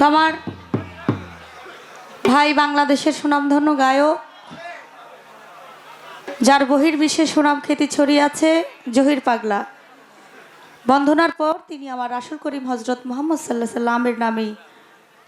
তো আমার ভাই বাংলাদেশের সুনামধন্য গায়ক, যার বহির্বিশ্বে সুনাম খ্যাতি ছড়িয়ে আছে জহির পাগলা। বন্ধনার পর তিনি আমার রাসুল করিম হজরত মোহাম্মদ সাল্লাহ সাল্লামের নামে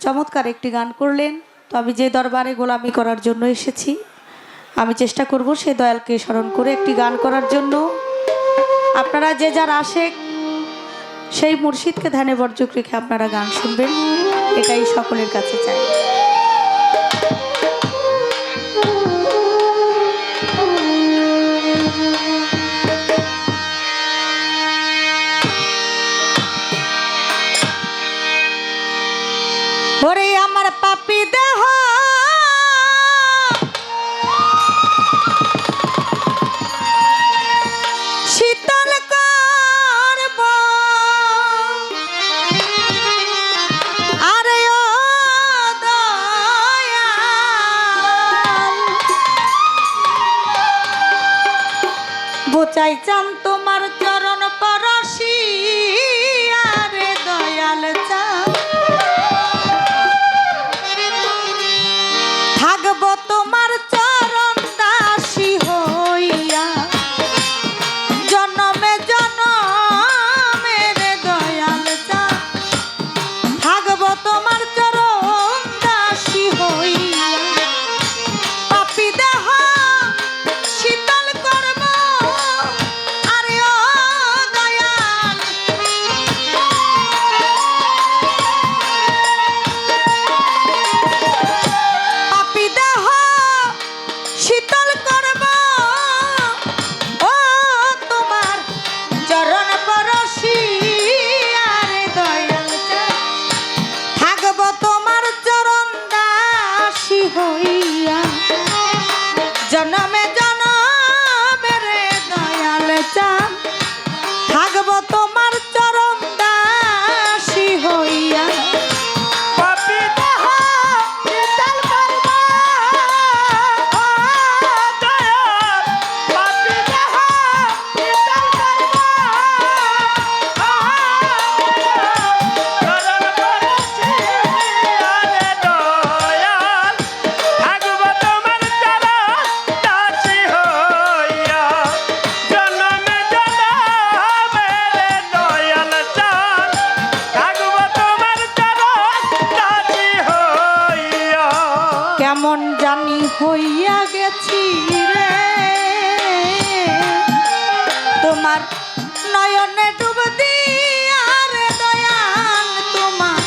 চমৎকার একটি গান করলেন। তো আমি যে দরবারে গোলামি করার জন্য এসেছি, আমি চেষ্টা করব সেই দয়ালকে স্মরণ করে একটি গান করার জন্য। আপনারা যে যার আশেক, সেই মুর্শিদকে ধ্যানে বর্জক রেখে আপনারা গান শুনবেন। এটাই সকলের কাছে চাই। ใจจำตัว নয়নে ডুব দিয়া রে দয়াল তোমার।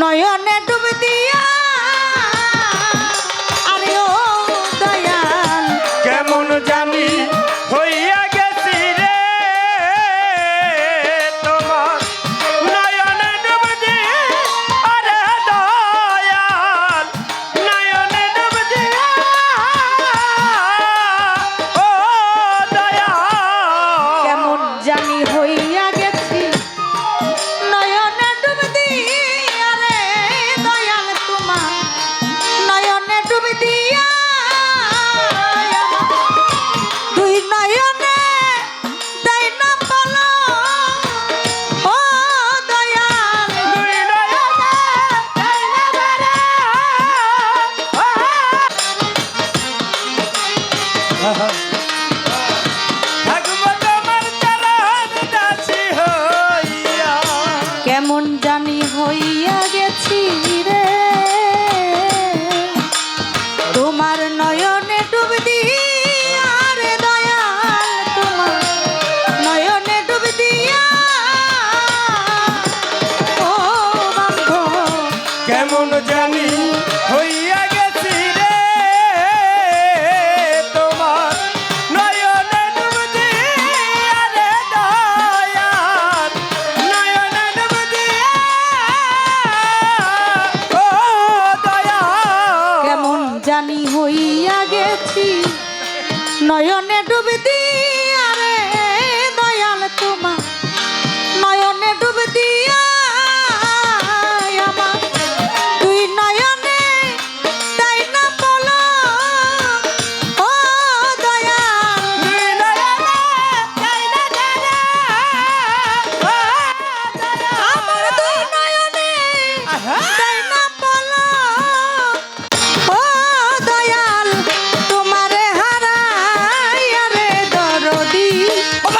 নয়নে কেমন জানি Dee!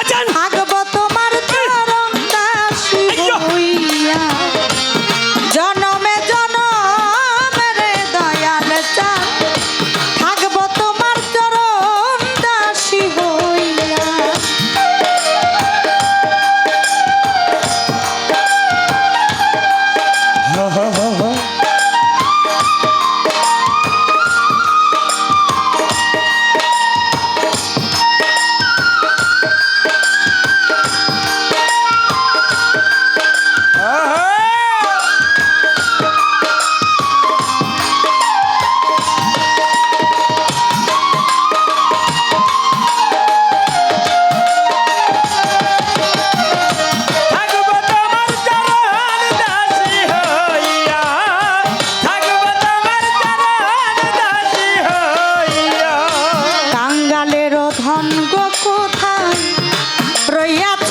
Satan ধন গো কোথায়? রইয়াছ